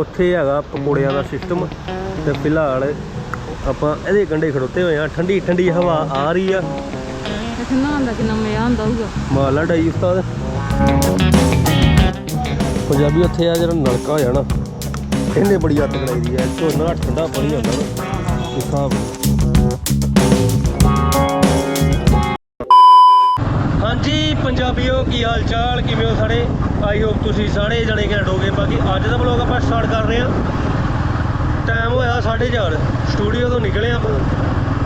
ਉੱਥੇ ਹੈਗਾ ਪਕੌੜਿਆਂ ਦਾ ਸਿਸਟਮ ਤੇ ਫਿਲਹਾਲ ਆਪਾਂ ਇਹਦੇ ਕੰਢੇ ਖੜੋਤੇ ਹੋਏ ਆ ਠੰਡੀ ਠੰਡੀ ਹਵਾ ਆ ਰਹੀ ਆ। ਇੱਥੇ ਨਹਾਉਣ ਦਾ ਕਿੰਨਾ ਮਜ਼ਾ ਆਉਂਦਾ ਹੋਊਗਾ। ਮਾਲਾ ਡਾਈ ਉਸਤਾਦ। ਪੰਜਾਬੀ ਉੱਥੇ ਆ ਜਿਹੜਾ ਨਲਕਾ ਹੋਇਆ ਨਾ ਇਹਨੇ ਬੜੀ ਅੱਤ ਕਰਾਈ ਦੀ ਐ ਝੋਨਾ ਠੰਡਾ ਪਾਣੀ ਆਉਂਦਾ ਨਾ। ਹਿਸਾਬ ਹਾਂਜੀ ਪੰਜਾਬੀਓ, ਕੀ ਹਾਲ ਚਾਲ ਕਿਵੇਂ ਹੋ ਸਾਰੇ? ਆਈ ਹੋਪ ਤੁਸੀਂ ਸਾਰੇ ਜਣੇ ਘੈਂਟ ਹੋਗੇ। ਬਾਕੀ ਅੱਜ ਦਾ ਵਲੋਗ ਆਪਾਂ ਸਟਾਰਟ ਕਰ ਰਹੇ ਹਾਂ। ਟਾਈਮ ਹੋਇਆ 4:30 ਸਟੂਡੀਓ ਤੋਂ ਨਿਕਲੇ ਆਪਾਂ।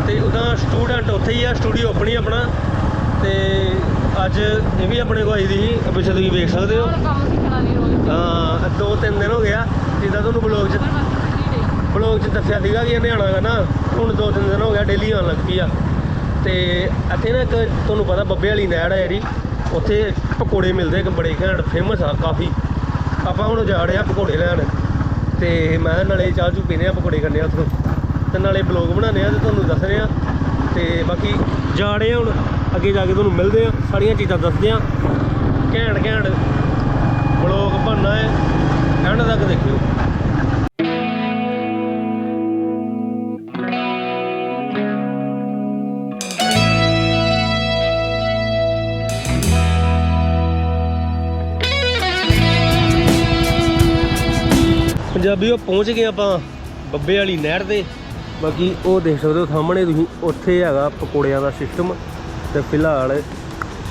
ਤੇ ਉਹਦਾ ਸਟੂਡੈਂਟ ਉੱਥੇ ਹੀ ਆ। ਸਟੂਡੀਓ ਆਪਣੀ ਆਪਣਾ। ਤੇ ਅੱਜ ਇਹ ਵੀ ਆਪਣੇ ਕੋਲ ਆਈ ਦੀ ਸੀ। ਪਿੱਛੇ ਤੁਸੀਂ ਵੇਖ ਸਕਦੇ ਹੋ। ਹਾਂ ਦੋ ਤਿੰਨ ਦਿਨ ਹੋ ਗਿਆ ਜਿੱਦਾਂ ਤੁਹਾਨੂੰ ਬਲੌਗ 'ਚ ਬਲੌਗ 'ਚ ਦੱਸਿਆ ਸੀਗਾ ਕਿ ਇਹਨੇ ਆਉਣਾ ਨਾ। ਹੁਣ ਦੋ ਤਿੰਨ ਦਿਨ ਹੋ ਗਿਆ ਡੇਲੀ ਆਉਣ ਲੱਗ ਪਈ ਆ। ਤੇ ਇੱਥੇ ਨਾ ਇੱਕ ਤੁਹਾਨੂੰ ਪਤਾ ਬੱਬੇ ਵਾਲੀ ਨਹਿਰ ਹੈ ਜਿਹੜੀ, ਉੱਥੇ ਪਕੌੜੇ ਮਿਲਦੇ ਇੱਕ ਬੜੇ ਘੈਂਟ ਫੇਮਸ ਆ ਕਾਫੀ। ਆਪਾਂ ਹੁਣ ਜਾ ਰਹੇ ਆ ਪਕੌੜੇ ਲੈਣ। ਤੇ ਮੈਂ ਨਾਲੇ ਚਾਹ ਚੂ ਪੀਨੇ ਆ, ਪਕੌੜੇ ਕਰਨੇ ਆ ਉੱਥੋਂ। ਤੇ ਨਾਲੇ ਬਲੌਗ ਬਣਾਉਂਦੇ ਆ ਤੇ ਤੁਹਾਨੂੰ ਦੱਸ ਰਹੇ ਆ। ਤੇ ਬਾਕੀ ਜਾ ਰਹੇ ਆ ਹੁਣ, ਅੱਗੇ ਜਾ ਕੇ ਤੁਹਾਨੂੰ ਮਿਲਦੇ ਆ, ਸਾਰੀਆਂ ਚੀਜ਼ਾਂ ਦੱਸਦੇ ਆ। ਘੈਂਟ ਘੈਂਟ। ਪੰਜਾਬੀਓ ਪਹੁੰਚ ਗਏ ਆਪਾਂ ਬੱਬੇ ਵਾਲੀ ਨਹਿਰ ਤੇ। ਬਾਕੀ ਉਹ ਦੇਖ ਸਕਦੇ ਹੋ ਸਾਹਮਣੇ ਤੁਸੀਂ ਉੱਥੇ ਹੈਗਾ ਪਕੌੜਿਆਂ ਦਾ ਸਿਸਟਮ ਤੇ ਫਿਲਹਾਲ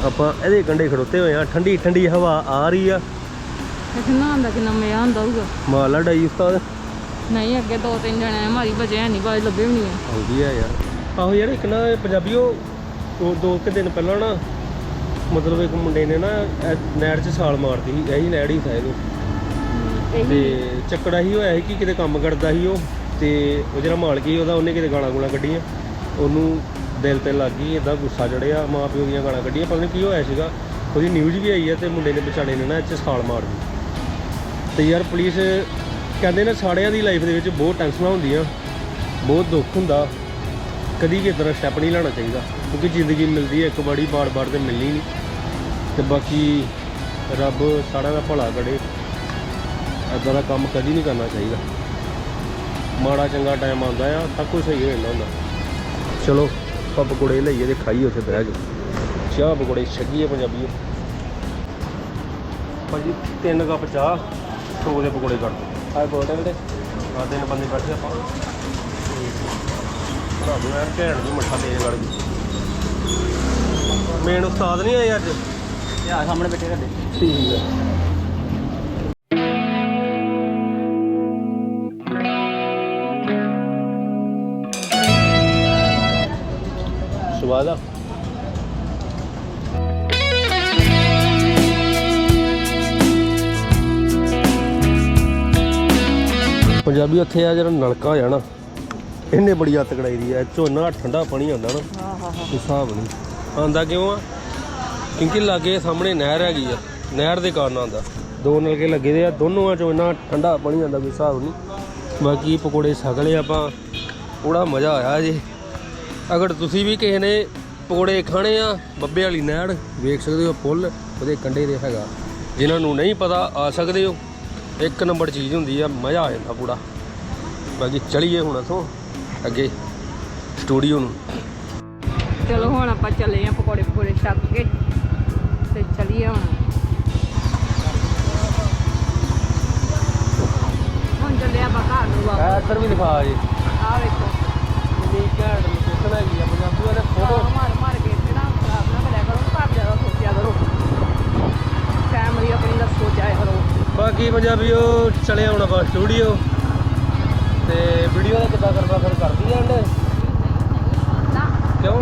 ਆਪਾਂ ਇਹਦੇ ਕੰਢੇ ਖੜੋਤੇ ਹੋਏ ਆ ਠੰਡੀ ਠੰਡੀ ਹਵਾ ਆ ਰਹੀ ਆ। ਇੱਥੇ ਨਹਾਉਣ ਦਾ ਕਿੰਨਾ ਮਜ਼ਾ ਆਉਂਦਾ ਹੋਊਗਾ। ਮਾਲਾ ਡਾਈ ਉਸਤਾਦ। ਨਹੀਂ ਅੱਗੇ ਦੋ ਤਿੰਨ ਜਣੇ ਮਾਰੀ ਬਜੇ ਹੈ ਨਹੀਂ ਬਾਜ ਲੱਭੇ ਵੀ ਨਹੀਂ ਆ। ਆਉਂਦੀ ਆ ਯਾਰ। ਆਹੋ ਯਾਰ ਇੱਕ ਨਾ ਇਹ ਪੰਜਾਬੀਓ ਦੋ ਦੋ ਕੁ ਦਿਨ ਪਹਿਲਾਂ ਨਾ ਮਤਲਬ ਇੱਕ ਮੁੰਡੇ ਨੇ ਨਾ ਇਹ ਨਹਿਰ 'ਚ ਛਾਲ ਮਾਰਦੀ ਸੀ। ਇਹੀ ਨਹਿਰ ਹੀ ਸ਼ਾਇਦ ਉਹ ਤੇ ਚੱਕੜਾ ਹੀ ਹੋਇਆ ਸੀ ਕਿ ਕਿਤੇ ਕੰਮ ਕਰਦਾ ਸੀ ਉਹ, ਤੇ ਉਹ ਜਿਹੜਾ ਮਾਲਕ ਸੀ ਉਹਦਾ ਉਹਨੇ ਕਿਤੇ ਗਾਲਾਂ ਗੂਲਾਂ ਕੱਢੀਆਂ। ਉਹਨੂੰ ਦਿਲ ਤੇ ਲੱਗ ਗਈ ਇਦਾਂ ਗੁੱਸਾ ਚੜਿਆ ਮਾਂ ਪਿਓ ਦੀਆਂ ਗਾਲਾਂ ਕੱਢੀਆਂ। ਪਤਾ ਨਹੀਂ ਕੀ ਹੋਇਆ ਸੀਗਾ, ਉਹਦੀ ਨਿਊਜ਼ ਵੀ ਆਈ ਹੈ ਤੇ ਮੁੰਡੇ ਨੇ ਵਿਚਾਰੇ ਨੇ ਨਾ ਇੱਥੇ ਸਾਲ ਮਾਰ ਦਿੱਤੀ। ਤੇ ਯਾਰ ਪੁਲਿਸ ਕਹਿੰਦੇ ਨੇ ਸਾੜਿਆਂ ਦੀ ਲਾਈਫ ਦੇ ਵਿੱਚ ਬਹੁਤ ਟੈਨਸ਼ਨਾਂ ਹੁੰਦੀਆਂ, ਬਹੁਤ ਦੁੱਖ ਹੁੰਦਾ। ਕਦੀ ਕਿਸੇ ਤਰ੍ਹਾਂ ਸਟੈਪ ਨਹੀਂ ਲੈਣਾ ਚਾਹੀਦਾ, ਕਿਉਂਕਿ ਜ਼ਿੰਦਗੀ ਮਿਲਦੀ ਹੈ ਇੱਕ ਵਾਰੀ ਬਾਰ-ਬਾਰ ਤੇ ਮਿਲਣੀ ਨਹੀਂ ਤੇ ਬਾਕੀ ਰੱਬ ਸਾਰਿਆਂ ਦਾ ਭਲਾ ਕਰੇ। ਐਦਾਂ ਦਾ ਕੰਮ ਕਦੀ ਨਹੀਂ ਕਰਨਾ ਚਾਹੀਦਾ। ਮਾੜਾ ਚੰਗਾ ਟਾਈਮ ਆਉਂਦਾ ਆ ਸਭ ਕੁਝ ਸਹੀ ਹੋ ਜਾਂਦਾ ਹੁੰਦਾ। ਚਲੋ ਆਪਾਂ ਪਕੌੜੇ ਲਈਏ ਤੇ ਖਾਈਏ ਉੱਥੇ ਬਹਿ ਕੇ ਚਾਹ ਪਕੌੜੇ ਛਕੀਏ ਪੰਜਾਬੀ ਭਾਜੀ ਤਿੰਨ ਕੱਪ ਚਾਹ ਸੌ ਦੇ ਪਕੌੜੇ ਕਰ ਦਿਓ। ਆ ਗੋਲਡੇ ਵੀਰੇ ਆ ਤਿੰਨ ਬੰਦੇ ਬੈਠੇ ਆਪਾਂ। ਦੋ ਯਾਰ ਘੈਂਟ ਦੀ ਮੱਠਾ ਤੇਜ਼ ਗੜ ਗਈ। ਮੇਨ ਉਸਤਾਦ ਨਹੀਂ ਆਏ ਅੱਜ? ਯਾ ਸਾਹਮਣੇ ਬੈਠੇ ਕਰਦੇ ਠੀਕ ਹੈ ਆ। ਪੰਜਾਬੀ ਉੱਥੇ ਆ ਜਿਹੜਾ ਨਲਕਾ ਹੋਇਆ ਨਾ ਇਹਨੇ ਬੜੀ ਅੱਤ ਕੜਾਈ ਦੀ ਆ ਝੋਨਾ ਠੰਡਾ ਪਾਣੀ ਆਉਂਦਾ ਨਾ ਹਾਂ ਹਾਂ ਹਾਂ। ਹਿਸਾਬ ਨਹੀਂ। ਆਂਦਾ ਕਿਉਂ ਆ? ਕਿਉਂਕਿ ਲਾਗੇ ਸਾਹਮਣੇ ਨਹਿਰ ਹੈਗੀ ਆ ਨਹਿਰ ਦੇ ਕਾਰਨ ਆਂਦਾ ਦੋ ਨਲਕੇ ਲੱਗੇ ਦੇ ਆ ਦੋਨੋਂ ਚੋਂ ਇੰਨਾ ਠੰਡਾ ਪਾਣੀ ਆਂਦਾ ਕੋਈ ਹਿਸਾਬ ਨਹੀਂ। ਬਾਕੀ ਪਕੌੜੇ ਛਕਲੇ ਆਪਾਂ ਬੜਾ ਮਜ਼ਾ ਆਇਆ ਜੀ। ਅਗਰ ਤੁਸੀਂ ਵੀ ਕਿਸੇ ਨੇ ਪਕੌੜੇ ਖਾਣੇ ਆ ਬੱਬੇ ਵਾਲੀ ਨਹਿਰ ਵੇਖ ਸਕਦੇ ਹੋ ਪੁੱਲ ਉਹਦੇ ਕੰਢੇ ਤੇ ਹੈਗਾ। ਜਿਨ੍ਹਾਂ ਨੂੰ ਨਹੀਂ ਪਤਾ ਆ ਸਕਦੇ ਹੋ। ਇੱਕ ਨੰਬਰ ਚੀਜ਼ ਹੁੰਦੀ ਆ ਮਜ਼ਾ ਆ ਜਾਂਦਾ ਪੂਰਾ। ਬਾਕੀ ਚਲੀਏ ਹੁਣ ਇਥੋਂ ਅੱਗੇ ਸਟੂਡੀਓ ਨੂੰ। ਚਲੋ ਹੁਣ ਆਪਾਂ ਚੱਲੇ ਆ ਪਕੌੜੇ ਪਕੌੜੇ ਛੱਕ ਕੇ ਤੇ ਚਲੀਏ ਹੁਣ। ਹੁਣ ਚੱਲੇ ਆਪਾਂ ਘਰ ਨੂੰ ਵਾਪਸ। ਇੱਧਰ ਵੀ ਦਿਖਾ ਜੀ। ਆ ਵੇਖੋ। ਕਿੰਨੀ ਘੈਂਟ ਲੋਕੇਸ਼ਨ ਹੈਗੀ ਆ ਪੰਜਾਬੀ ਵਾਲੇ ਫੋਟੋ ਮਾਰ ਮਾਰ ਕੇ ਇੱਥੇ ਨਾ ਖਰਾਬ ਨਾ ਕਰਿਆ ਕਰੋ ਘਰ ਜ਼ਿਆਦਾ ਸੋਚਿਆ ਕਰੋ। ਫੈਮਿਲੀ ਆਪਣੀ ਦਾ ਸੋਚਿਆ ਕਰੋ। ਬਾਕੀ ਪੰਜਾਬੀਓ ਚਲੇ ਹੁਣ ਆਪਾਂ ਸਟੂਡੀਓ ਤੇ ਵੀਡੀਓ ਦਾ ਕਿੱਦਾਂ ਕਰਵਾ ਫਿਰ ਕਰਦੀ ਐਂਡ ਕਿਉਂ?